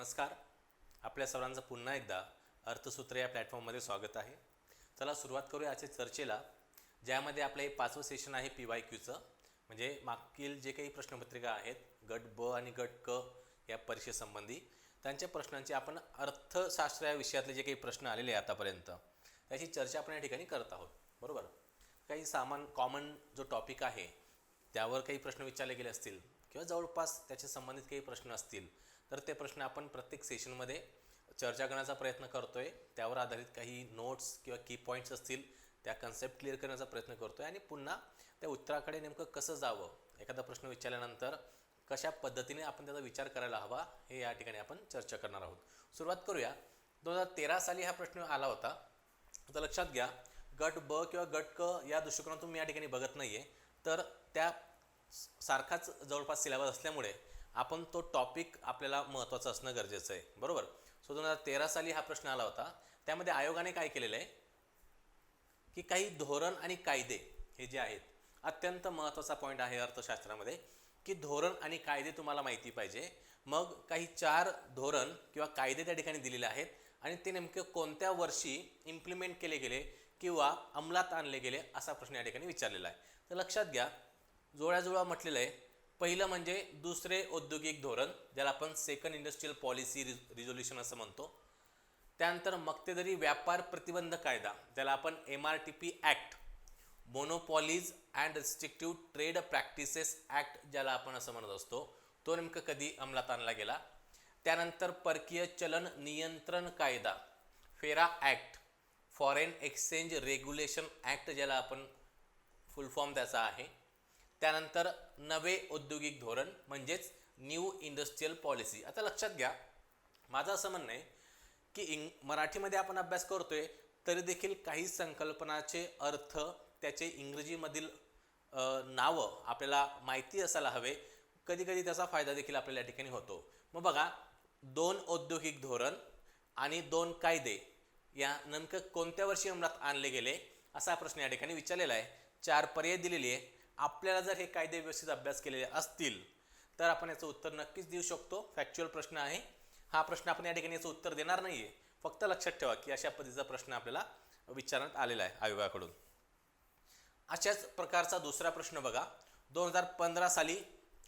नमस्कार. आपल्या सर्वांचं पुन्हा एकदा अर्थसूत्र या प्लॅटफॉर्ममध्ये स्वागत आहे. चला सुरुवात करूया आजच्या चर्चेला ज्यामध्ये आपलं हे पाचवं सेशन आहे पी वाय क्यूचं म्हणजे मागील जे काही प्रश्नपत्रिका आहेत गट ब आणि गट क या परीक्षेसंबंधी त्यांच्या प्रश्नांचे आपण अर्थशास्त्र या विषयातले जे काही प्रश्न आलेले आहे आतापर्यंत त्याची चर्चा आपण या ठिकाणी करत आहोत. बरोबर? काही सामान कॉमन जो टॉपिक आहे त्यावर काही प्रश्न विचारले गेले असतील किंवा जवळपास त्याच्या संबंधित काही प्रश्न असतील तर ते प्रश्न आपण प्रत्येक सेशनमध्ये चर्चा करण्याचा प्रयत्न करतो आहे त्यावर आधारित काही नोट्स किंवा की पॉईंट्स असतील त्या कन्सेप्ट क्लिअर करण्याचा प्रयत्न करतो आहे आणि पुन्हा त्या उत्तराकडे नेमकं कसं जावं एखादा प्रश्न विचारल्यानंतर कशा पद्धतीने आपण त्याचा विचार करायला हवा हे या ठिकाणी आपण चर्चा करणार आहोत. सुरुवात करूया. दोन हजार तेरा साली हा प्रश्न आला होता. आता लक्षात घ्या गट ब किंवा गट क या दृष्टिकोनातून मी या ठिकाणी बघत नाही आहे तर त्या सारखाच जवळपास सिलेबस असल्यामुळे आपण तो टॉपिक आपल्याला महत्त्वाचा असणं गरजेचं आहे. बरोबर? सो दोन हजार तेरा साली हा प्रश्न आला होता. त्यामध्ये आयोगाने काय केलेलं आहे? की काही धोरण आणि कायदे हे जे आहेत अत्यंत महत्त्वाचा पॉईंट आहे अर्थशास्त्रामध्ये की धोरण आणि कायदे तुम्हाला माहिती पाहिजे. मग काही चार धोरण किंवा कायदे त्या ठिकाणी दिलेले आहेत आणि ते नेमके कोणत्या वर्षी इम्प्लिमेंट केले गेले किंवा अंमलात आणले गेले असा प्रश्न या ठिकाणी विचारलेला आहे. तर लक्षात घ्या जोळ्याजुळा म्हटलेलं आहे पहिलं म्हणजे दुसरे औद्योगिक धोरण ज्याला आपण सेकंड इंडस्ट्रियल पॉलिसी रिझोल्युशन असं म्हणतो. त्यानंतर मक्तेदरी व्यापार प्रतिबंध कायदा ज्याला आपण M R T P act monopolies and restrictive trade practices act ज्याला आपण असं म्हणत असतो तो नेमकं कधी अंमलात आणला गेला? त्यानंतर परकीय चलन नियंत्रण कायदा FERA act foreign exchange regulation act ज्याला आपण फुल फॉर्म त्याचा आहे. त्यानंतर नवे औद्योगिक धोरण म्हणजेच न्यू इंडस्ट्रियल पॉलिसी आता लक्षात घ्या माझं असं म्हणणं आहे की इंग मराठीमध्ये आपण अभ्यास करतो आहे तरी देखील काही संकल्पनाचे अर्थ त्याचे इंग्रजीमधील नावं आपल्याला माहिती असायला हवे. कधीकधी त्याचा फायदा देखील आपल्याला या ठिकाणी होतो. मग बघा दोन औद्योगिक धोरण आणि दोन कायदे या नेमकं कोणत्या वर्षी अंमलात आणले गेले असा प्रश्न या ठिकाणी विचारलेला आहे. चार पर्याय दिलेले आहे. आपल्याला जर हे कायदे व्यवस्थित अभ्यास केलेले असतील तर आपण याचं उत्तर नक्कीच देऊ शकतो. फॅक्च्युअल प्रश्न आहे. हा प्रश्न आपण या ठिकाणी याचं उत्तर देणार नाही आहे फक्त लक्षात ठेवा की अशा पद्धतीचा प्रश्न आपल्याला विचारण्यात आलेला आहे आयोगाकडून अशाच प्रकारचा दुसरा प्रश्न बघा. दोन हजार पंधरा साली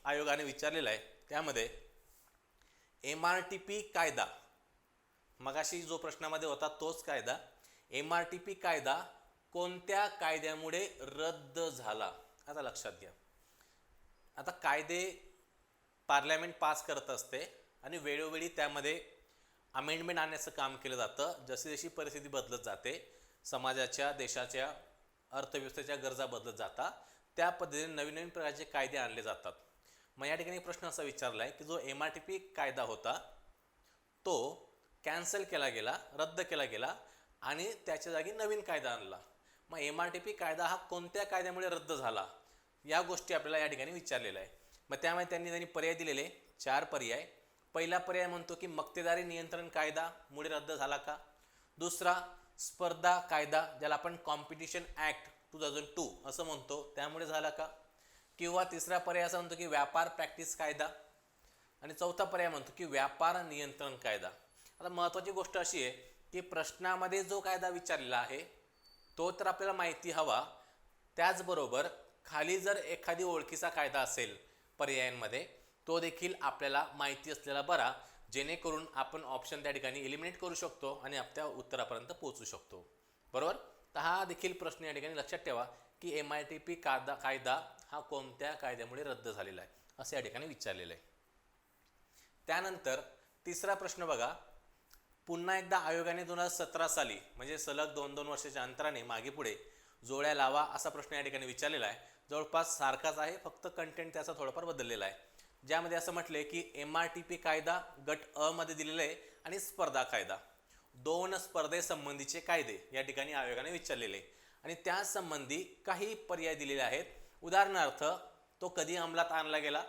आयोगाने विचारलेला आहे. त्यामध्ये एम आर टी पी कायदा मगाशी जो प्रश्नामध्ये होता तोच कायदा एम आर टी पी कायदा कोणत्या कायद्यामुळे रद्द झाला? आता लक्षात घ्या. आता कायदे पार्लमेंट पास करत असते आणि वेळोवेळी त्यामध्ये अमेंडमेंट आणण्याचं काम केलं जातं. जशी जशी परिस्थिती बदलत जाते समाजाच्या देशाच्या अर्थव्यवस्थेच्या गरजा बदलत जातात त्या पद्धतीने नवीन नवीन प्रकारचे कायदे आणले जातात. मग या ठिकाणी प्रश्न असा विचारला आहे की जो एम आर टी पी कायदा होता तो कॅन्सल केला गेला रद्द केला गेला आणि त्याच्या जागी नवीन कायदा आणला. मग एम आर टी पी कायदा हा कोणत्या कायद्यामुळे रद्द झाला? या गोष्टी आपल्याला या ठिकाणी विचारलेल्या आहे मग त्यामुळे त्यांनी त्यांनी पर्याय दिलेले. चार पर्याय. पहिला पर्याय म्हणतो की मक्तेदारी नियंत्रण कायदामुळे रद्द झाला का? दुसरा स्पर्धा कायदा ज्याला आपण competition act two thousand two असं म्हणतो त्यामुळे झाला का? किंवा तिसरा पर्याय असा म्हणतो की व्यापार प्रॅक्टिस कायदा. आणि चौथा पर्याय म्हणतो की व्यापार नियंत्रण कायदा. आता महत्त्वाची गोष्ट अशी आहे की प्रश्नामध्ये जो कायदा विचारलेला आहे तो तर आपल्याला माहिती हवा. त्याचबरोबर खाली जर एखादी ओळखीचा कायदा असेल पर्यायांमध्ये तो देखील आपल्याला माहिती असलेला बरा जेणेकरून आपण ऑप्शन त्या ठिकाणी एलिमिनेट करू शकतो आणि आपल्या उत्तरापर्यंत पोहोचू शकतो. बरोबर? तर हा देखील प्रश्न या ठिकाणी लक्षात ठेवा की एम आय टी पी कायदा कायदा हा कोणत्या कायद्यामुळे रद्द झालेला आहे असं या ठिकाणी विचारलेलं आहे. त्यानंतर तिसरा प्रश्न बघा. पुन्हा एकदा आयोगाने दोन हजार सतरा साली म्हणजे सलग दोन दोन वर्षाच्या अंतराने मागे पुढे जोड्या लावा असा प्रश्न या ठिकाणी विचारलेला आहे. जवळपास सारखाच आहे फक्त कंटेंट त्याचा थोडाफार बदललेला आहे. ज्यामध्ये असं म्हटले की एम आर टी पी कायदा गट अ मध्ये दिलेला आहे आणि स्पर्धा कायदा. दोन स्पर्धेसंबंधीचे कायदे या ठिकाणी आयोगाने विचारलेले आहे. आणि त्यासंबंधी काही पर्याय दिलेले आहेत. उदाहरणार्थ तो कधी अंमलात आणला गेला?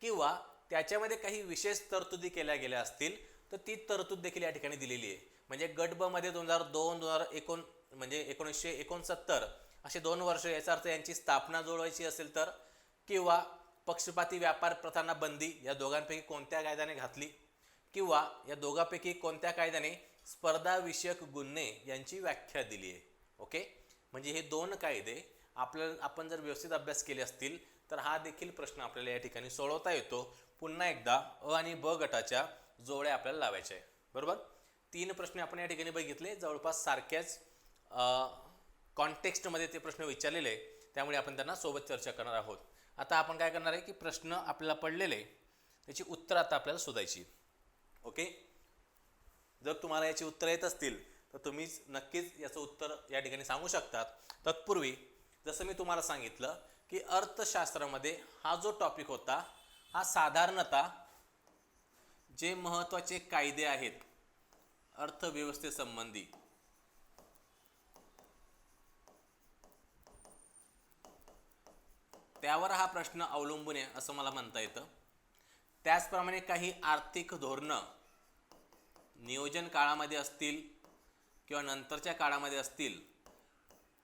किंवा त्याच्यामध्ये काही विशेष तरतुदी केल्या गेल्या असतील? तर ती तरतूद देखील या ठिकाणी दिलेली आहे. म्हणजे गट ब मध्ये दोन हजार दोन दोन हजार एकोण म्हणजे एकोणीसशे एकोणसत्तर असे दोन वर्ष याचा अर्थ यांची स्थापना जुळवायची असेल तर किंवा पक्षपाती व्यापार प्रथांना बंदी या दोघांपैकी कोणत्या कायद्याने घातली? किंवा या दोघांपैकी कोणत्या कायद्याने स्पर्धाविषयक गुन्हे यांची व्याख्या दिली आहे? ओके? म्हणजे हे दोन कायदे आपल्याला आपण जर व्यवस्थित अभ्यास केले असतील तर हा देखील प्रश्न आपल्याला या ठिकाणी सोडवता येतो. पुन्हा एकदा अ आणि ब गटाच्या जोड्या आपल्याला लावायच्या आहे. बरोबर? तीन प्रश्न आपण या ठिकाणी बघितले. जवळपास सारख्याच कॉन्टेक्स्टमध्ये ते प्रश्न विचारलेले आहे. त्यामुळे आपण त्यांना सोबत चर्चा करणार आहोत. आता आपण काय करणार आहे की प्रश्न आपल्याला पडलेले त्याची उत्तरं आता आपल्याला शोधायची ओके? जर तुम्हाला याची उत्तर येत असतील तर तुम्हीच नक्कीच याचं उत्तर या ठिकाणी सांगू शकतात. तत्पूर्वी जसं मी तुम्हाला सांगितलं की अर्थशास्त्रामध्ये हा जो टॉपिक होता हा साधारणतः जे महत्त्वाचे कायदे आहेत अर्थव्यवस्थेसंबंधी त्यावर हा प्रश्न अवलंबून आहे असं मला म्हणता येतं. त्याचप्रमाणे काही आर्थिक धोरणं नियोजन काळामध्ये असतील किंवा नंतरच्या काळामध्ये असतील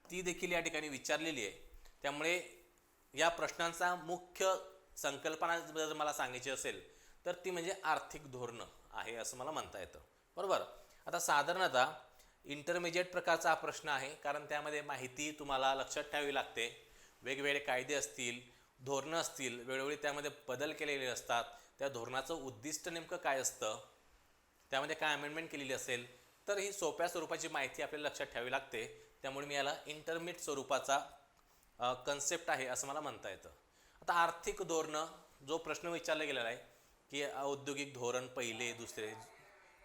ती देखील या ठिकाणी विचारलेली आहे. त्यामुळे या प्रश्नांचा मुख्य संकल्पना जर मला सांगायची असेल तर ती म्हणजे आर्थिक धोरणं आहे असं मला म्हणता येतं. बरोबर? आता साधारणतः इंटरमिजिएट प्रकारचा हा प्रश्न आहे कारण त्यामध्ये माहिती तुम्हाला लक्षात ठेवावी लागते. वेगवेगळे कायदे असतील धोरणं असतील वेळोवेळी त्यामध्ये बदल केलेले असतात. त्या धोरणाचं उद्दिष्ट नेमकं काय असतं? त्यामध्ये काय अमेंडमेंट केलेली असेल? तर ही सोप्या स्वरूपाची माहिती आपल्याला लक्षात ठेवावी लागते. त्यामुळे मी याला इंटरमिट स्वरूपाचा कन्सेप्ट आहे असं मला म्हणता येतं. आता आर्थिक धोरणं जो प्रश्न विचारला गेलेला आहे की औद्योगिक धोरण पहिले दुसरे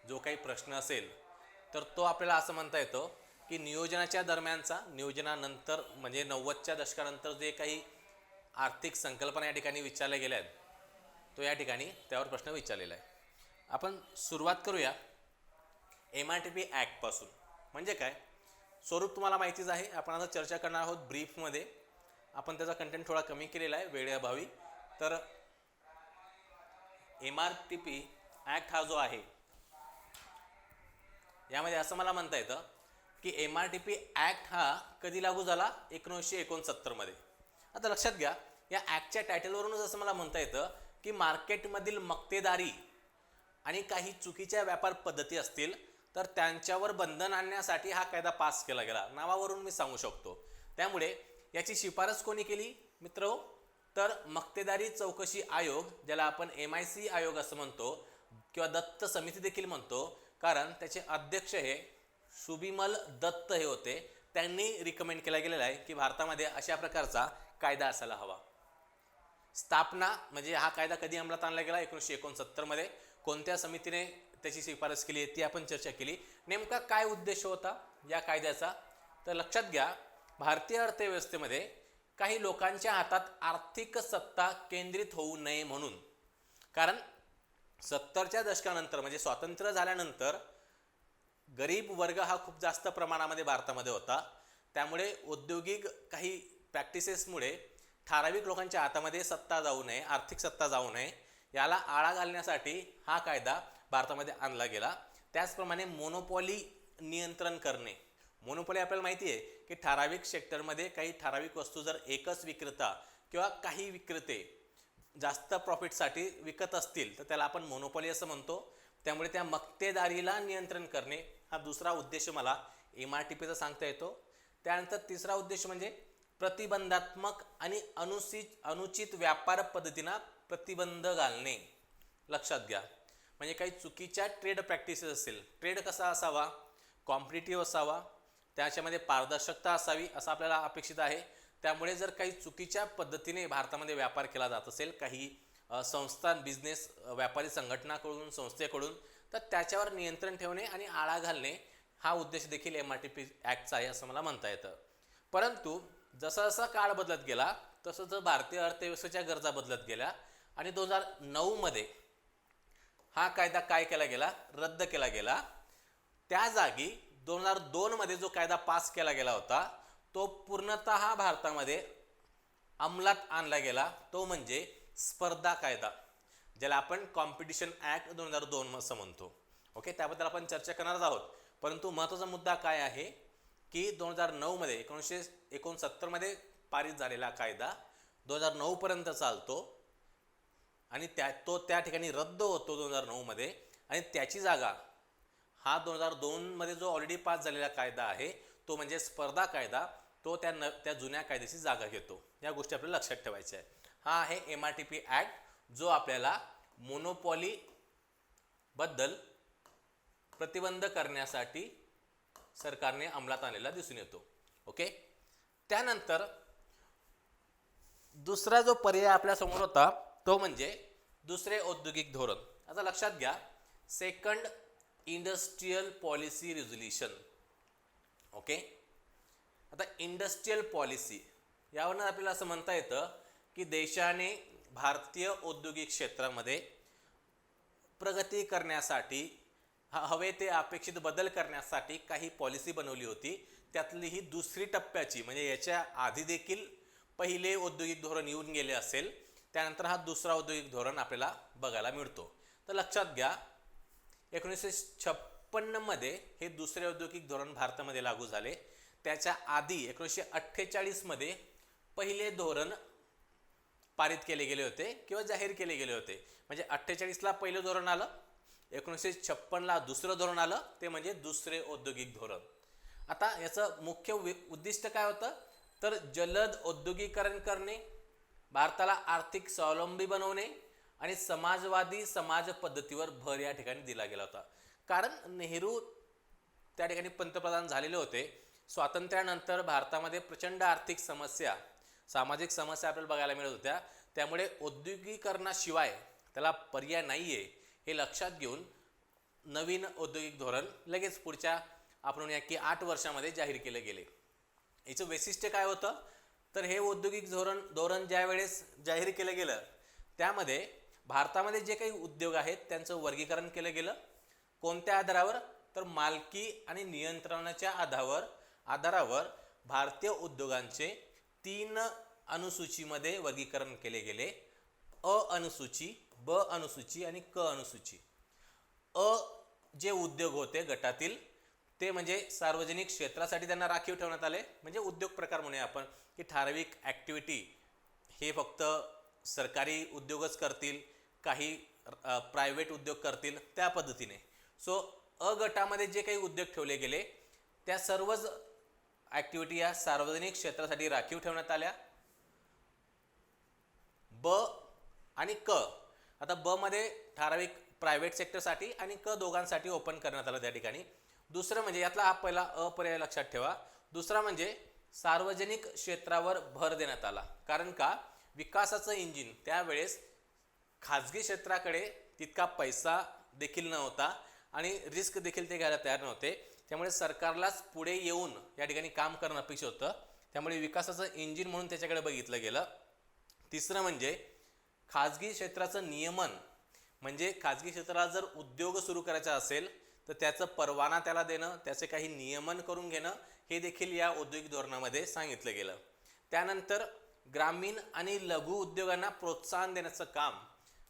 जो काही प्रश्न असेल तर तो आपल्याला असं म्हणता येतो की नियोजनाच्या दरम्यानचा नियोजनानंतर म्हणजे नव्वदच्या दशकानंतर जे काही आर्थिक संकल्पना या ठिकाणी विचारल्या गेल्या आहेत तो या ठिकाणी त्यावर प्रश्न विचारलेला आहे. आपण सुरुवात करूया एम आर टी पी ॲक्टपासून म्हणजे काय? स्वरूप तुम्हाला माहितीच आहे आपण आता चर्चा करणार आहोत ब्रीफमध्ये आपण त्याचा कंटेंट थोडा कमी केलेला आहे वेळेअभावी तर M R T P act हा जो आहे यामध्ये असं मला म्हणता येतं की M R T P act हा कधी लागू झाला? एकोणीसशे एकोणसत्तरमध्ये आता लक्षात घ्या या ॲक्टच्या टायटलवरूनच असं मला म्हणता येतं की मार्केटमधील मक्तेदारी आणि काही चुकीच्या व्यापार पद्धती असतील तर त्यांच्यावर बंधन आणण्यासाठी हा कायदा पास केला गेला. नावावरून मी सांगू शकतो. त्यामुळे याची शिफारस कोणी केली? मित्र तर मक्तेदारी चौकशी आयोग ज्याला आपण एम आय सी आयोग असं म्हणतो किंवा दत्त समिती देखील म्हणतो कारण त्याचे अध्यक्ष हे सुबिमल दत्त हे होते. त्यांनी रिकमेंड केला गेलेला आहे की भारतामध्ये अशा प्रकारचा कायदा असायला हवा. स्थापना म्हणजे हा कायदा कधी अंमलात आणला गेला? एकोणीसशे एकोणसत्तरमध्ये कोणत्या समितीने त्याची शिफारस केली ती आपण चर्चा केली. नेमका काय उद्देश होता या कायद्याचा? तर लक्षात घ्या भारतीय अर्थव्यवस्थेमध्ये काही लोकांच्या हातात आर्थिक सत्ता केंद्रित होऊ नये म्हणून. कारण सत्तरच्या दशकानंतर म्हणजे स्वातंत्र्य झाल्यानंतर गरीब वर्ग हा खूप जास्त प्रमाणामध्ये भारतामध्ये होता. त्यामुळे औद्योगिक काही प्रॅक्टिसेसमुळे ठराविक लोकांच्या हातामध्ये सत्ता जाऊ नये आर्थिक सत्ता जाऊ नये याला आळा घालण्यासाठी हा कायदा भारतामध्ये आणला गेला. त्याचप्रमाणे मोनोपॉली नियंत्रण करणे. मोनोपॉली आपल्याला माहिती आहे की ठराविक सेक्टरमध्ये काही ठराविक वस्तू जर एकच विक्रेता किंवा काही विक्रेते जास्त प्रॉफिटसाठी विकत असतील तर त्याला आपण मोनोपॉली असं म्हणतो. त्यामुळे त्या मक्तेदारीला नियंत्रण करणे हा दुसरा उद्देश मला एम आर टी पीचा सांगता येतो. त्यानंतर तिसरा उद्देश म्हणजे प्रतिबंधात्मक आणि अनुसित अनुचित व्यापार पद्धतींना प्रतिबंध घालणे. लक्षात घ्या. म्हणजे काही चुकीच्या ट्रेड प्रॅक्टिसेस असेल ट्रेड कसा असावा? कॉम्पिटेटिव्ह असावा? त्याच्यामध्ये पारदर्शकता असावी असं आपल्याला अपेक्षित आहे. त्यामुळे जर काही चुकीच्या पद्धतीने भारतामध्ये व्यापार केला जात असेल काही संस्थान संस्था बिझनेस व्यापारी संघटनाकडून संस्थेकडून तर त्याच्यावर नियंत्रण ठेवणे आणि आळा घालणे हा उद्देश देखील एम आर टी पी ॲक्टचा आहे असं मला म्हणता येतं. परंतु जसा जसा काळ बदलत गेला तसं जर भारतीय अर्थव्यवस्थेच्या गरजा बदलत गेल्या आणि दोन हजार नऊमध्ये हा कायदा काय केला गेला? रद्द केला गेला. त्या जागी दोन हजार दोनमध्ये जो कायदा पास केला गेला होता तो पूर्णतः भारतामध्ये अंमलात आणला गेला. तो म्हणजे स्पर्धा कायदा ज्याला आपण कॉम्पिटिशन ॲक्ट दोन हजार दोन असं म्हणतो. ओके त्याबद्दल आपण चर्चा करणारच आहोत. परंतु महत्त्वाचा मुद्दा काय आहे की दोन हजार नऊमध्ये एकोणीसशे एकोणसत्तरमध्ये पारित झालेला कायदा दोन हजार नऊपर्यंत चालतो. आणि त्या तो त्या ठिकाणी रद्द होतो दोन हजार नऊमध्ये आणि त्याची जागा हा दोन हजार दोनमध्ये जो ऑलरेडी पास झालेला कायदा आहे तो म्हणजे स्पर्धा कायदा तो त्या न त्या जुन्या कायद्याची जागा घेतो. या गोष्टी आपल्याला लक्षात ठेवायच्या आहे हा आहे M R T P act जो आपल्याला मोनोपॉलीबद्दल प्रतिबंध करण्यासाठी सरकारने अंमलात आणलेला दिसून येतो. ओके त्यानंतर दुसरा जो पर्याय आपल्यासमोर होता तो म्हणजे दुसरे औद्योगिक धोरण. आता लक्षात घ्या second industrial policy resolution okay आता इंडस्ट्रीयल पॉलिसी यावरनं आपल्याला असं म्हणता येतं की देशाने भारतीय औद्योगिक क्षेत्रामध्ये प्रगती करण्यासाठी हवे ते अपेक्षित बदल करण्यासाठी काही पॉलिसी बनवली होती. त्यातली ही दुसरी टप्प्याची म्हणजे याच्या आधी देखील पहिले औद्योगिक धोरण येऊन गेले असेल त्यानंतर हा दुसरा औद्योगिक धोरण आपल्याला बघायला मिळतो. तर लक्षात घ्या एकोणीसशे छप्पन्नमध्ये हे दुसरे औद्योगिक धोरण भारतामध्ये लागू झाले. त्याच्या आधी एकोणीसशे अठ्ठेचाळीसमध्ये पहिले धोरण पारित केले गेले होते किंवा जाहीर केले गेले होते. म्हणजे अठ्ठेचाळीसला पहिलं धोरण आलं एकोणीसशे छप्पनला दुसरं धोरण आलं ते म्हणजे दुसरे औद्योगिक धोरण. आता याचं मुख्य उद्दिष्ट काय होतं? तर जलद औद्योगिकरण करणे भारताला आर्थिक स्वावलंबी बनवणे आणि समाजवादी समाज पद्धतीवर भर या ठिकाणी दिला गेला होता. कारण नेहरू त्या ठिकाणी पंतप्रधान झालेले होते. स्वातंत्र्यानंतर भारतामध्ये प्रचंड आर्थिक समस्या सामाजिक समस्या आपल्याला बघायला मिळत होत्या. त्यामुळे औद्योगिकरणाशिवाय त्याला पर्याय नाही आहे हे लक्षात घेऊन नवीन औद्योगिक धोरण लगेच पुढच्या आपण म्हणूया की आठ वर्षामध्ये जाहीर केले गेले. याचं वैशिष्ट्य काय होतं? तर हे औद्योगिक धोरण धोरण ज्या वेळेस जाहीर केलं गेलं त्यामध्ये भारतामध्ये जे काही उद्योग आहेत त्यांचं वर्गीकरण केलं गेलं. कोणत्या आधारावर? तर मालकी आणि नियंत्रणाच्या आधारावर आधारावर भारतीय उद्योगांचे तीन अनुसूचीमध्ये वर्गीकरण केले गेले. अ अनुसूची ब अनुसूची आणि क अनुसूची. अ जे उद्योग होते गटातील ते म्हणजे सार्वजनिक क्षेत्रासाठी त्यांना राखीव ठेवण्यात आले. म्हणजे उद्योग प्रकार म्हणूया आपण की ठराविक ॲक्टिव्हिटी हे फक्त सरकारी उद्योगच करतील काही प्रायव्हेट उद्योग करतील त्या पद्धतीने. सो अ गटामध्ये जे काही उद्योग ठेवले गेले त्या सर्वच ॲक्टिव्हिटी या सार्वजनिक क्षेत्रासाठी राखीव ठेवण्यात आल्या. ब आणि क. आता ब मध्ये ठराविक प्रायव्हेट सेक्टरसाठी आणि क दोघांसाठी ओपन करण्यात आलं त्या ठिकाणी. दुसरं म्हणजे यातला हा पहिला अ पर्याय लक्षात ठेवा. दुसरा म्हणजे सार्वजनिक क्षेत्रावर भर देण्यात आला. कारण का? विकासाचं इंजिन त्यावेळेस खाजगी क्षेत्राकडे तितका पैसा देखील नव्हता आणि रिस्क देखील ते घ्यायला तयार नव्हते. त्यामुळे सरकारलाच पुढे येऊन या ठिकाणी काम करणं अपेक्षित होतं. त्यामुळे विकासाचं इंजिन म्हणून त्याच्याकडे बघितलं गेलं. तिसरं म्हणजे खाजगी क्षेत्राचं नियमन. म्हणजे खाजगी क्षेत्राला जर उद्योग सुरू करायचा असेल तर त्याचं परवाना त्याला देणं त्याचे काही नियमन करून घेणं हे देखील या औद्योगिक धोरणामध्ये सांगितलं गेलं. त्यानंतर ग्रामीण आणि लघु उद्योगांना प्रोत्साहन देण्याचं काम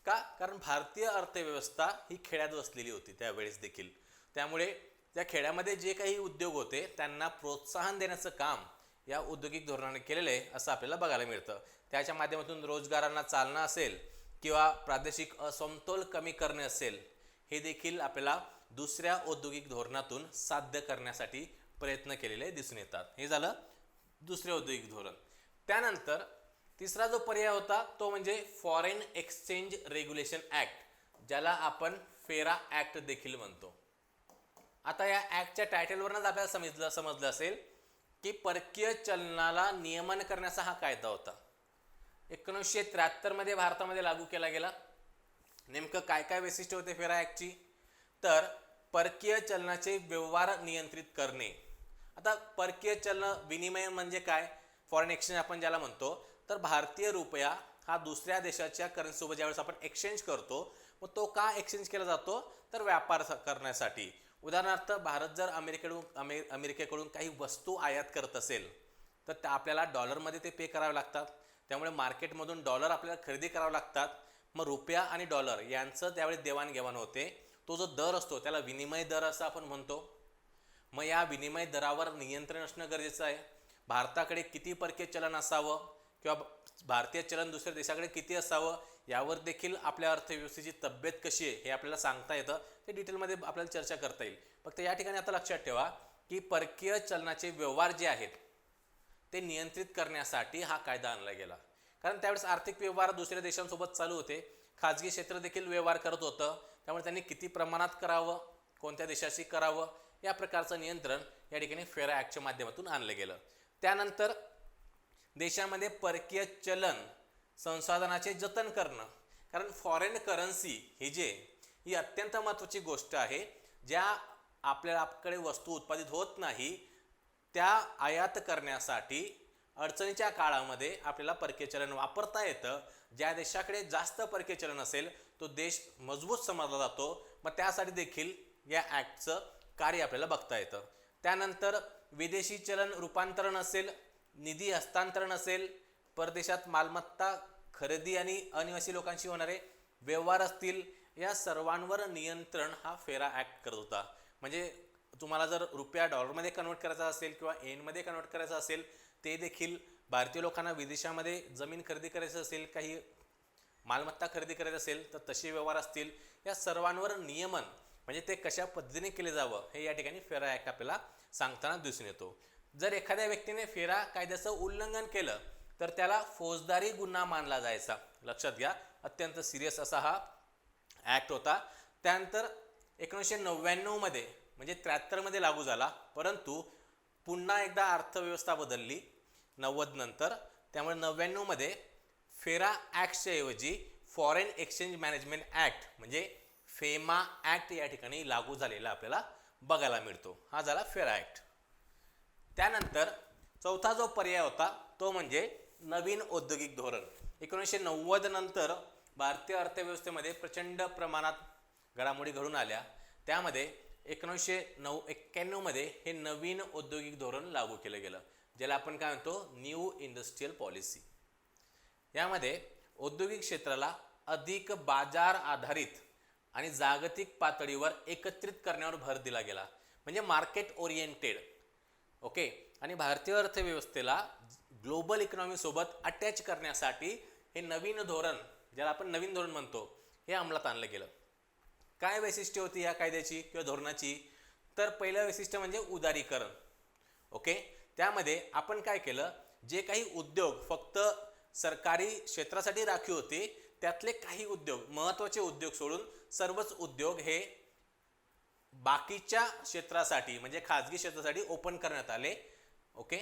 का? कारण भारतीय अर्थव्यवस्था ही खेड्यात वसलेली होती त्यावेळेस देखील. त्यामुळे त्या खेड्यामध्ये जे काही उद्योग होते त्यांना प्रोत्साहन देण्याचं काम या औद्योगिक धोरणाने केलेलं आहे असं आपल्याला बघायला मिळतं. त्याच्या माध्यमातून रोजगारांना चालना असेल किंवा प्रादेशिक असमतोल कमी करणे असेल हे देखील आपल्याला दुसऱ्या औद्योगिक धोरणातून साध्य करण्यासाठी प्रयत्न केलेले दिसून येतात. हे झालं दुसरे औद्योगिक धोरण. त्यानंतर तिसरा जो पर्याय होता तो म्हणजे फॉरेन एक्सचेंज रेग्युलेशन ॲक्ट ज्याला आपण फेरा ॲक्ट देखील म्हणतो. आता या ॲक्टच्या टायटलवरूनच आपल्याला समजलं समजलं असेल की परकीय चलनाला नियमन करण्याचा हा कायदा होता. एकोणीसशे त्र्याहत्तरमध्ये भारतामध्ये लागू केला गेला. नेमकं काय काय वैशिष्ट्य होते फेरा ॲक्टची? तर परकीय चलनाचे व्यवहार नियंत्रित करणे. आता परकीय चलन विनिमय म्हणजे काय? फॉरेन एक्सचेंज आपण ज्याला म्हणतो तर भारतीय रुपया हा दुसऱ्या देशाच्या करन्सीसोबत ज्यावेळेस आपण एक्सचेंज करतो मग तो का एक्सचेंज केला जातो? तर व्यापार स- करण्यासाठी. उदाहरणार्थ भारत जर अमेरिकेकडून अमे अमेरिकेकडून काही वस्तू आयात करत असेल तर त्या आपल्याला डॉलरमध्ये ते पे करावे लागतात. त्यामुळे मार्केटमधून डॉलर आपल्याला खरेदी करावे लागतात. मग रुपया आणि डॉलर यांचं त्यावेळी देवाणघेवाण होते. तो जो दर असतो त्याला विनिमय दर असं आपण म्हणतो. मग या विनिमय दरावर नियंत्रण असणं गरजेचं आहे. भारताकडे किती परकीय चलन असावं? किंवा भारतीय चलन दुसऱ्या देशाकडे किती असावं? यावर देखील आपल्या अर्थव्यवस्थेची तब्येत कशी आहे हे आपल्याला सांगता येतं. ते डिटेलमध्ये आपल्याला चर्चा करता येईल. फक्त या ठिकाणी आता लक्षात ठेवा की परकीय चलनाचे व्यवहार जे आहेत ते नियंत्रित करण्यासाठी हा कायदा आणला गेला. कारण त्यावेळेस आर्थिक व्यवहार दुसऱ्या देशांसोबत चालू होते. खाजगी क्षेत्र देखील व्यवहार करत होतं. त्यामुळे त्यांनी किती प्रमाणात करावं? कोणत्या देशाशी करावं? या प्रकारचं नियंत्रण या ठिकाणी फेरा ॲक्टच्या माध्यमातून आणलं गेलं. त्यानंतर देशामध्ये परकीय चलन संसाधनाचे जतन करणं. कारण फॉरेन करन्सी ही जे ही अत्यंत महत्त्वाची गोष्ट आहे. ज्या आपल्याकडे वस्तू उत्पादित होत नाही त्या आयात करण्यासाठी अडचणीच्या काळामध्ये आपल्याला परकीय चलन वापरता येतं. ज्या देशाकडे जास्त परकीय चलन असेल तो देश मजबूत समजला जातो. मग त्यासाठी देखील या ॲक्टचं कार्य आपल्याला बघता येतं. त्यानंतर विदेशी चलन रूपांतरण असेल निधी हस्तांतरण असेल परदेशात मालमत्ता खरेदी आणि अनिवासी लोकांशी होणारे व्यवहार असतील या सर्वांवर नियंत्रण हा फेरा ॲक्ट करत होता. म्हणजे तुम्हाला जर रुपया डॉलरमध्ये कन्वर्ट करायचा असेल किंवा एनमध्ये कन्वर्ट करायचा असेल ते देखील भारतीय लोकांना विदेशामध्ये जमीन खरेदी करायचं असेल काही मालमत्ता खरेदी करायची असेल तर तसे व्यवहार असतील. या सर्वांवर नियमन म्हणजे ते कशा पद्धतीने केले जावं हे या ठिकाणी फेरा ॲक्ट आपल्याला सांगताना दिसून येतो. जर एखाद्या व्यक्तीने फेरा कायद्याचं उल्लंघन केलं तर त्याला फौजदारी गुन्हा मानला जायचा. लक्षात घ्या अत्यंत सिरियस असा हा ॲक्ट होता. त्यानंतर एकोणीसशे नव्याण्णवमध्ये म्हणजे त्र्याहत्तरमध्ये लागू झाला. परंतु पुन्हा एकदा अर्थव्यवस्था बदलली. नव्वद नंतर त्यामुळे नव्याण्णवमध्ये फेरा ॲक्टच्या ऐवजी फॉरेन एक्सचेंज मॅनेजमेंट ॲक्ट म्हणजे फेमा ॲक्ट या ठिकाणी लागू झालेला आपल्याला बघायला मिळतो. हा झाला फेरा ॲक्ट त्यानंतर चौथा जो पर्याय होता तो म्हणजे नवीन औद्योगिक धोरण. एकोणीसशे नव्वद नंतर भारतीय अर्थव्यवस्थेमध्ये प्रचंड प्रमाणात घडामोडी घडून आल्या. त्यामध्ये एकोणीसशे नऊ एक्क्याण्णवमध्ये हे नवीन औद्योगिक धोरण लागू केलं गेलं ज्याला आपण काय म्हणतो? New industrial policy. यामध्ये औद्योगिक क्षेत्राला अधिक बाजार आधारित आणि जागतिक पातळीवर एकत्रित करण्यावर भर दिला गेला. म्हणजे मार्केट ओरिएंटेड ओके आणि भारतीय अर्थव्यवस्थेला ग्लोबल इकॉनॉमीसोबत अटॅच करण्यासाठी हे नवीन धोरण ज्याला आपण नवीन धोरण म्हणतो हे अंमलात आणलं गेलं. काय वैशिष्ट्य होती या कायद्याची किंवा धोरणाची? तर पहिलं वैशिष्ट्य म्हणजे उदारीकरण. ओके त्यामध्ये आपण काय केलं? जे काही उद्योग फक्त सरकारी क्षेत्रासाठी राखीव होते त्यातले काही उद्योग महत्त्वाचे उद्योग सोडून सर्वच उद्योग हे बाकीच्या क्षेत्रासाठी म्हणजे खाजगी क्षेत्रासाठी ओपन करण्यात आले ओके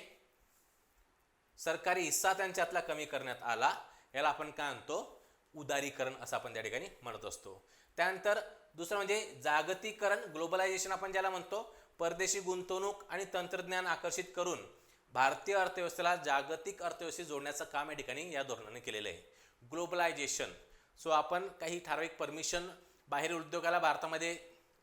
सरकारी हिस्सा त्यांच्यातला कमी करण्यात आला. याला आपण काय म्हणतो? उदारीकरण असं आपण त्या ठिकाणी म्हणत असतो. त्यानंतर दुसरं म्हणजे जागतिकरण ग्लोबलायझेशन आपण ज्याला म्हणतो परदेशी गुंतवणूक आणि तंत्रज्ञान आकर्षित करून भारतीय अर्थव्यवस्थेला जागतिक अर्थव्यवस्थेत जोडण्याचं काम या ठिकाणी या धोरणाने केलेलं आहे. ग्लोबलायझेशन. सो आपण काही ठराविक परमिशन बाहेर उद्योगाला भारतामध्ये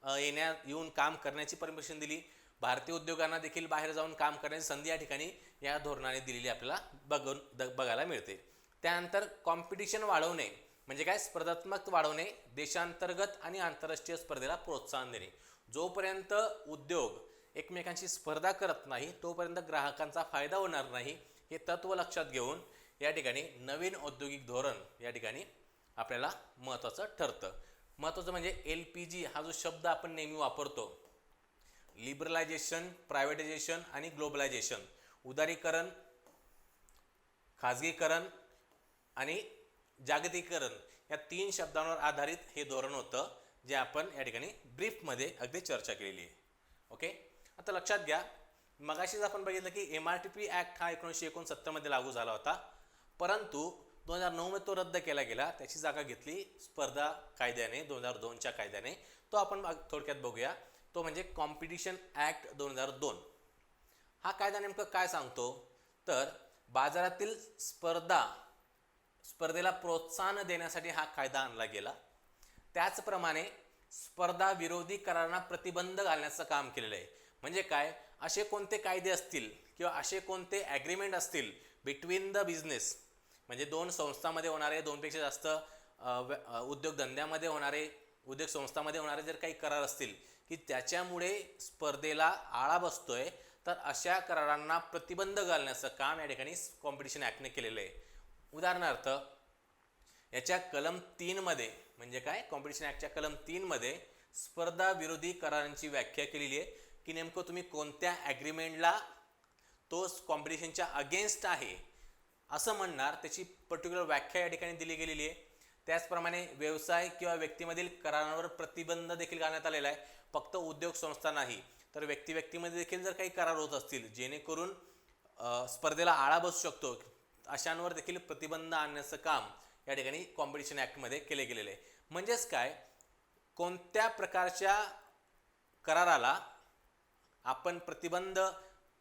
येण्या येऊन काम करण्याची परमिशन दिली. भारतीय उद्योगांना देखील बाहेर जाऊन काम करण्याची संधी या ठिकाणी या धोरणाने दिलेली आपल्याला बघून द- बघायला मिळते. त्यानंतर कॉम्पिटिशन वाढवणे म्हणजे काय? स्पर्धात्मक वाढवणे देशांतर्गत आणि आंतरराष्ट्रीय स्पर्धेला प्रोत्साहन देणे. जोपर्यंत उद्योग एकमेकांशी स्पर्धा करत नाही तोपर्यंत ग्राहकांचा फायदा होणार नाही हे तत्व लक्षात घेऊन या ठिकाणी नवीन औद्योगिक धोरण या ठिकाणी आपल्याला महत्त्वाचं ठरतं. महत्त्वाचं म्हणजे एल पी जी हा जो शब्द आपण नेहमी वापरतो लिबरलायझेशन प्रायव्हेटायझेशन आणि ग्लोबलायझेशन उदारीकरण खाजगीकरण आणि जागतिकीकरण या तीन शब्दांवर आधारित हे धोरण होतं जे आपण या ठिकाणी ब्रीफमध्ये अगदी चर्चा केलेली आहे. ओके आता लक्षात घ्या. मगाशीच आपण बघितलं की M R T P act हा एकोणीसशे एकोणसत्तरमध्ये लागू झाला होता. परंतु दोन हजार नऊमध्ये तो रद्द केला गेला. त्याची जागा घेतली स्पर्धा कायद्याने दोन हजार दोनच्या कायद्याने. तो आपण थोडक्यात बघूया. तो म्हणजे कॉम्पिटिशन ॲक्ट दोन हजार दोन. हा कायदा नेमकं काय सांगतो? तर बाजारातील स्पर्धा स्पर्धेला प्रोत्साहन देण्यासाठी हा कायदा आणला गेला. त्याचप्रमाणे स्पर्धा विरोधी करारांना प्रतिबंध घालण्याचं काम केलेलं आहे. म्हणजे काय? असे कोणते कायदे असतील किंवा असे कोणते ॲग्रीमेंट असतील बिटवीन द बिझनेस म्हणजे दोन संस्थांमध्ये होणारे दोनपेक्षा जास्त उद्योगधंद्यामध्ये होणारे उद्योग संस्थांमध्ये होणारे जर काही करार असतील की त्याच्यामुळे स्पर्धेला आळा बसतोय तर अशा करारांना प्रतिबंध घालण्याचं काम या ठिकाणी कॉम्पिटिशन ॲक्टने केलेलं आहे. उदाहरणार्थ याच्या कलम तीनमध्ये म्हणजे काय? कॉम्पिटिशन ॲक्टच्या कलम तीनमध्ये स्पर्धा विरोधी करारांची व्याख्या केलेली आहे की नेमकं तुम्ही कोणत्या ॲग्रीमेंटला तो कॉम्पिटिशनच्या अगेन्स्ट आहे असं म्हणणार त्याची पर्टिक्युलर व्याख्या या ठिकाणी दिली गेलेली आहे. त्याचप्रमाणे व्यवसाय किंवा व्यक्तीमधील करारांवर प्रतिबंध देखील घालण्यात आलेला आहे. फक्त उद्योग संस्था नाही तर व्यक्ती व्यक्तीमध्ये देखील जर काही करार होत असतील जेणेकरून स्पर्धेला आळा बसू शकतो अशांवर देखील प्रतिबंध आणण्याचं काम या ठिकाणी कॉम्पिटिशन ॲक्टमध्ये केले गेलेले आहे. म्हणजेच काय? कोणत्या प्रकारच्या कराराला आपण प्रतिबंध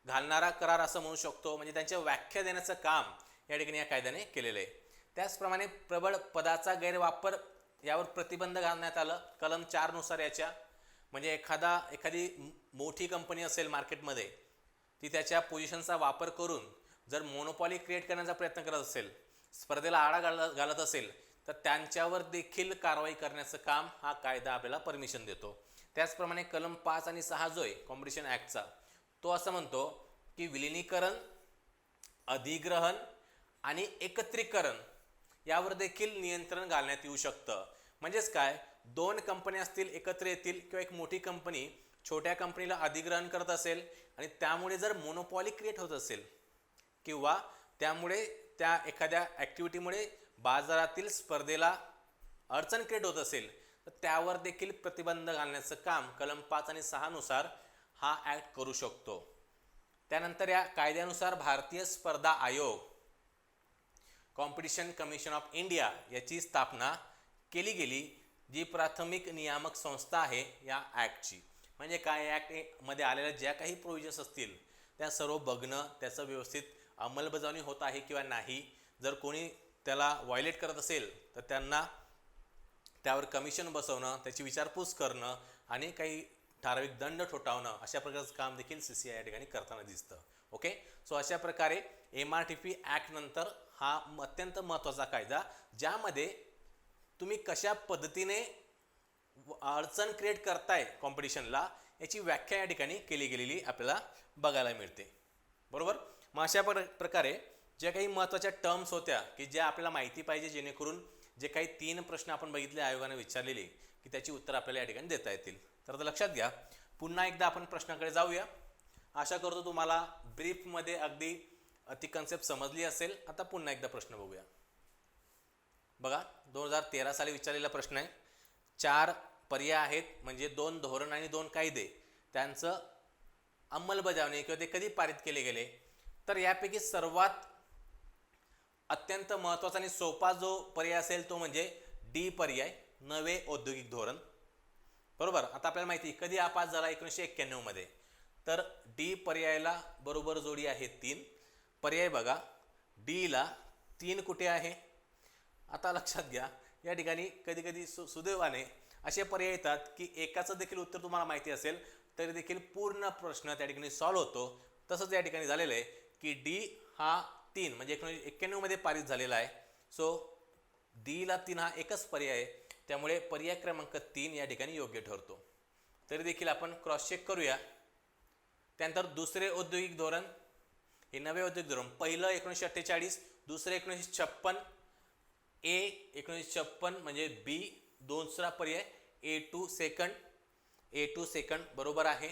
घालणारा करार असं म्हणू शकतो म्हणजे त्यांच्या व्याख्या देण्याचं काम या ठिकाणी या कायद्याने केलेलं आहे. त्याचप्रमाणे प्रबळ पदाचा गैरवापर यावर प्रतिबंध घालण्यात आलं. कलम चारनुसार याच्या म्हणजे एखादा एखादी मोठी कंपनी असेल मार्केटमध्ये ती त्याच्या पोझिशनचा वापर करून जर मोनोपॉली क्रिएट करण्याचा प्रयत्न करत असेल स्पर्धेला आळा घाल घालत असेल तर त्यांच्यावर देखील कारवाई करण्याचं काम हा कायदा आपल्याला परमिशन देतो. त्याचप्रमाणे कलम पाच आणि सहा जो आहे कॉम्पिटिशन ॲक्टचा तो असं म्हणतो की विलिनीकरण अधिग्रहण आणि एकत्रीकरण यावर देखील नियंत्रण घालण्यात येऊ शकतं. म्हणजेच काय? दोन कंपन्या असतील एकत्र येतील किंवा एक मोठी कंपनी छोट्या कंपनीला अधिग्रहण करत असेल आणि त्यामुळे जर मोनोपॉली क्रिएट होत असेल किंवा त्यामुळे त्या एखाद्या ॲक्टिव्हिटीमुळे बाजारातील स्पर्धेला अडचण क्रिएट होत असेल तर त्यावर देखील प्रतिबंध घालण्याचं काम कलम पाच आणि सहानुसार हा ॲक्ट करू शकतो. त्यानंतर या कायद्यानुसार भारतीय स्पर्धा आयोग कॉम्पिटिशन कमिशन ऑफ इंडिया याची स्थापना केली गेली जी प्राथमिक नियामक संस्था आहे या ॲक्टची म्हणजे काय? ॲक्टमध्ये आलेल्या ज्या काही प्रोविजन्स असतील त्या सर्व बघणं त्याचं व्यवस्थित अंमलबजावणी होत आहे किंवा नाही जर कोणी त्याला व्हायलेट करत असेल तर त्यांना त्यावर कमिशन बसवणं त्याची विचारपूस करणं आणि काही ठराविक दंड ठोठावणं अशा प्रकारचं काम देखील सी सी आय या ठिकाणी करताना दिसतं. ओके सो अशा प्रकारे एम आर टी पी ॲक्टनंतर हा अत्यंत महत्त्वाचा कायदा ज्यामध्ये तुम्ही कशा पद्धतीने अडचण क्रिएट करताय कॉम्पिटिशनला याची व्याख्या या ठिकाणी केली गेलेली आपल्याला बघायला मिळते. बरोबर? मग अशा प्र- प्रकारे ज्या काही महत्त्वाच्या टर्म्स होत्या की ज्या आपल्याला माहिती पाहिजे जेणेकरून जे काही तीन प्रश्न आपण बघितले आयोगाने विचारलेले की त्याची उत्तर आपल्याला या ठिकाणी देता येतील. तर आता लक्षात घ्या पुन्हा एकदा आपण प्रश्नाकडे जाऊया. आशा करतो तुम्हाला ब्रीफमध्ये अगदी ती कन्सेप्ट समजली असेल आता पुन्हा एकदा प्रश्न बघूया. बघा दोन हजार तेरा साली विचारलेला प्रश्न आहे चार पर्याय आहेत म्हणजे दोन धोरण आणि दोन कायदे. त्यांचं अंमलबजावणी किंवा ते कधी पारित केले गेले? तर यापैकी सर्वात अत्यंत महत्त्वाचा आणि सोपा जो पर्याय असेल तो म्हणजे डी पर्याय नवे औद्योगिक धोरण. बरोबर? आता आपल्याला माहिती आहे, कधी आपात झाला? एकोणीसशे एक्क्याण्णवमध्ये. तर डी पर्यायाला बरोबर जोडी आहे तीन. पर्याय बघा. डीला तीन कुठे आहे? आता लक्षात घ्या. या ठिकाणी कधीकधी सु सुदैवाने असे पर्याय येतात की एकाचं देखील उत्तर तुम्हाला माहिती असेल तरी देखील पूर्ण प्रश्न त्या ठिकाणी सॉल्व्ह होतो. तसंच या ठिकाणी झालेलं आहे की डी हा तीन म्हणजे एकोणीसशे एक्क्याण्णवमध्ये पारित झालेला आहे. सो डीला तीन हा एकच पर्याय आहे. त्यामुळे पर्याय क्रमांक तीन या ठिकाणी योग्य ठरतो. तरी देखील आपण क्रॉस चेक करूया. त्यानंतर दुसरे औद्योगिक धोरण हे नवे औद्योगिक धोरण. पहिलं एकोणीसशे अठ्ठेचाळीस दुसरं एकोणीसशे छप्पन ए एकोणीसशे छप्पन म्हणजे बी दुसरा पर्याय A two second A two second बरोबर आहे.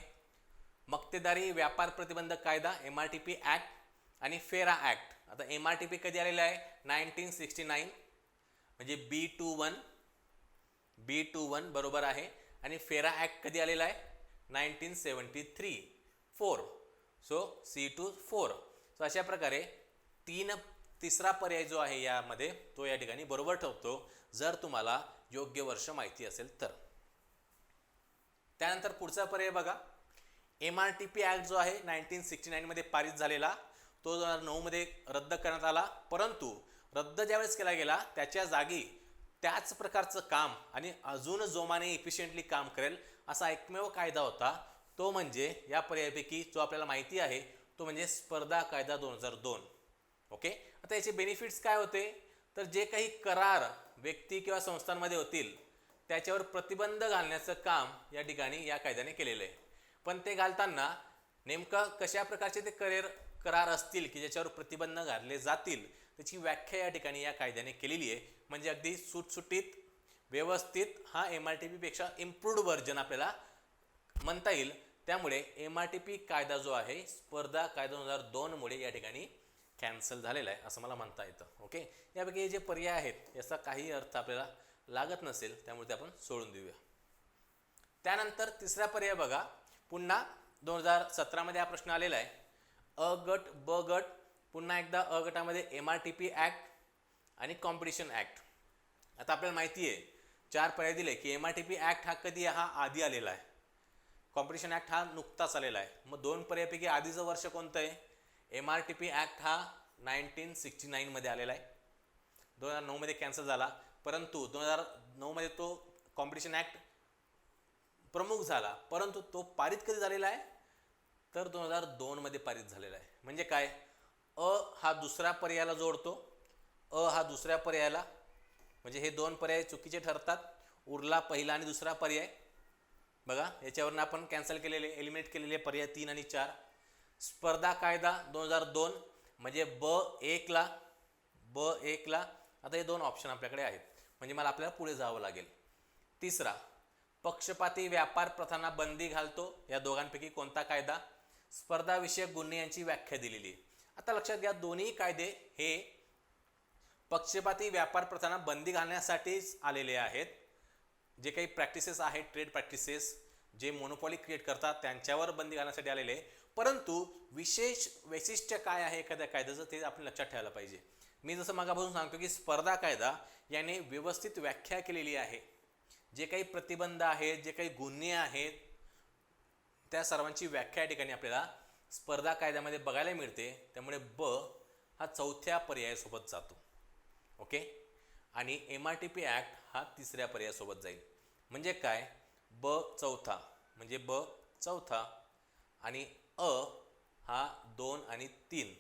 मक्तेदारी व्यापार प्रतिबंधक कायदा M R T P act आणि फेरा ॲक्ट आता एम आर टी पी कधी आलेला आहे? नाईन्टीन सिक्स्टी नाईन म्हणजे B two one B two one बरोबर आहे. आणि फेरा ॲक्ट कधी आलेला आहे? Nineteen seventy three four. So C two four. So अशा प्रकारे तीन तिसरा पर्याय जो आहे यामध्ये तो या ठिकाणी बरोबर ठरतो जर तुम्हाला योग्य वर्ष माहिती असेल तर. त्यानंतर पुढचा पर्याय बघा. M R T P act जो आहे नाईन्टीन सिक्स्टी नाईनमध्ये पारित झालेला. तो दोन हजार नऊमध्ये रद्द करण्यात आला. परंतु रद्द ज्यावेळेस केला गेला त्याच्या जागी त्याच प्रकारचं काम आणि अजून जोमाने इफिशियंटली काम करेल असा एकमेव कायदा होता. तो म्हणजे या पर्यायापैकी जो आपल्याला माहिती आहे तो म्हणजे स्पर्धा कायदा दोन हजार दोन. ओके आता याचे बेनिफिट्स काय होते? तर जे काही करार व्यक्ती किंवा संस्थांमध्ये होतील त्याच्यावर प्रतिबंध घालण्याचं काम या ठिकाणी या कायद्याने केलेलं आहे. पण ते घालताना नेमकं कशा प्रकारचे ते करेर करार असतील की ज्याच्यावर प्रतिबंध घातले जातील त्याची व्याख्या या ठिकाणी या कायद्याने केलेली आहे. म्हणजे अगदी सुटसुटीत व्यवस्थित हा एम आर टी पीपेक्षा इम्प्रूव्ड व्हर्जन आपल्याला म्हणता येईल. त्यामुळे एम आर टी पी कायदा जो आहे स्पर्धा कायदा दोन हजार दोनमुळे या ठिकाणी कॅन्सल झालेला आहे असं मला म्हणता येतं ओके यापैकी हे जे पर्याय आहेत याचा काही अर्थ आपल्याला लागत नसेल त्यामुळे ते आपण सोडून देऊया. त्यानंतर तिसरा पर्याय बघा. पुन्हा दोन हजार सतरामध्ये हा प्रश्न आलेला आहे. अ गट ब गट पुन्हा एकदा अ गटामध्ये M R T P act आणि कॉम्पिटिशन ॲक्ट आता आपल्याला माहिती आहे चार पर्याय दिले की M R T P act हा कधी हा आधी आलेला आहे. कॉम्पिटिशन ॲक्ट हा नुकताच आलेला आहे. मग दोन पर्यायपैकी आधीचं वर्ष कोणतं आहे? M R T P act हा नाईन्टीन सिक्स्टी नाईनमध्ये आलेला आहे. दोन हजार नऊमध्ये कॅन्सल झाला. परंतु दोन हजार नऊमध्ये तो कॉम्पिटिशन ॲक्ट प्रमुख झाला. परंतु तो पारित कधी झालेला आहे? तर दोन हजार दोनमध्ये पारित झालेला आहे. म्हणजे काय? अ हा दुसऱ्या पर्यायाला जोडतो. अ हा दुसऱ्या पर्यायाला. म्हणजे हे दोन पर्याय चुकीचे ठरतात. उरला पहिला आणि दुसरा पर्याय. बघा याच्यावरनं आपण कॅन्सल केलेले एलिमिनेट केलेले पर्याय तीन आणि चार. स्पर्धा कायदा दोन हजार दोन म्हणजे ब एकला ब एकला आता हे दोन ऑप्शन आपल्याकडे आहेत. म्हणजे मला आपल्याला पुढे जावं लागेल. तिसरा पक्षपाती व्यापार प्रथांना बंदी घालतो. या दोघांपैकी कोणता कायदा? स्पर्धाविषयक गुन्हे यांची व्याख्या दिलेली आहे. आता लक्षात घ्या दोन्ही कायदे हे पक्षपाती व्यापार प्रथांना बंदी घालण्यासाठीच आलेले आहेत. जे काही प्रॅक्टिसेस आहेत ट्रेड प्रॅक्टिसेस जे मोनोपॉली क्रिएट करतात त्यांच्यावर बंदी घालण्यासाठी आलेले परंतु विशेष वैशिष्ट्य काय आहे एखाद्या कायद्याचं ते आपण लक्षात ठेवायला पाहिजे. मी जसं मागापासून सांगतो की स्पर्धा कायदा याने व्यवस्थित व्याख्या केलेली आहे. जे काही प्रतिबंध आहेत जे काही गुन्हे आहेत त्या सर्वांची व्याख्या या ठिकाणी आपल्याला स्पर्धा कायद्यामध्ये बघायला मिळते. त्यामुळे ब हा चौथ्या पर्यायासोबत जातो. ओके? आणि M R T P act हा तिसऱ्या पर्यायासोबत जाईल. म्हणजे काय? ब चौथा. म्हणजे ब चौथा आणि अ हा दोन आणि तीन.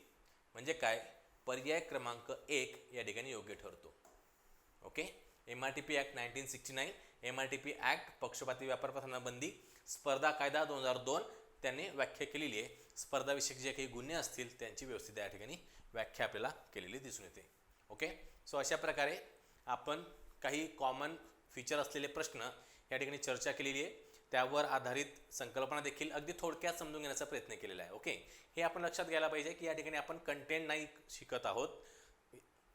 म्हणजे काय? पर्याय क्रमांक एक या ठिकाणी योग्य ठरतो. Okay? M R T P act nineteen sixty nine M R T P act पक्षपाती व्यापार बंदी स्पर्धा कायदा दोन हजार दोन त्यांनी व्याख्या केलेली आहे. स्पर्धाविषयक जे काही गुन्हे असतील त्यांची व्यवस्थित या ठिकाणी व्याख्या आपल्याला केलेली दिसून येते. ओके? सो अशा प्रकारे आपण काही कॉमन फीचर असलेले प्रश्न या ठिकाणी चर्चा केलेली आहे. त्यावर आधारित संकल्पना देखील अगदी थोडक्यात समजून घेण्याचा प्रयत्न केलेला आहे. ओके हे आपण लक्षात घ्यायला पाहिजे की या ठिकाणी आपण कंटेंट नाही शिकत आहोत.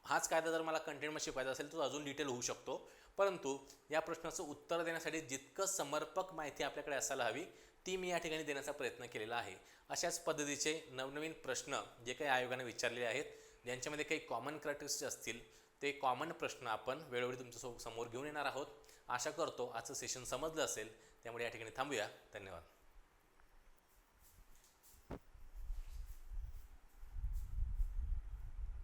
हाच कायदा जर मला कंटेंटमध्ये शिकवायचा असेल तर अजून डिटेल होऊ शकतो. परंतु या प्रश्नाचं उत्तर देण्यासाठी जितकं समर्पक माहिती आपल्याकडे असायला हवी ती मी या ठिकाणी देण्याचा प्रयत्न केलेला आहे. अशाच पद्धतीचे नवनवीन प्रश्न जे काही आयोगाने विचारलेले आहेत ज्यांच्यामध्ये काही कॉमन क्रॅटेरिस्टिक्स असतील ते कॉमन प्रश्न आपण वेळोवेळी तुमच्यासमोर घेऊन येणार आहोत. आशा करतो आजचं सेशन समजलं असेल. त्यामुळे या ठिकाणी थांबूया. धन्यवाद.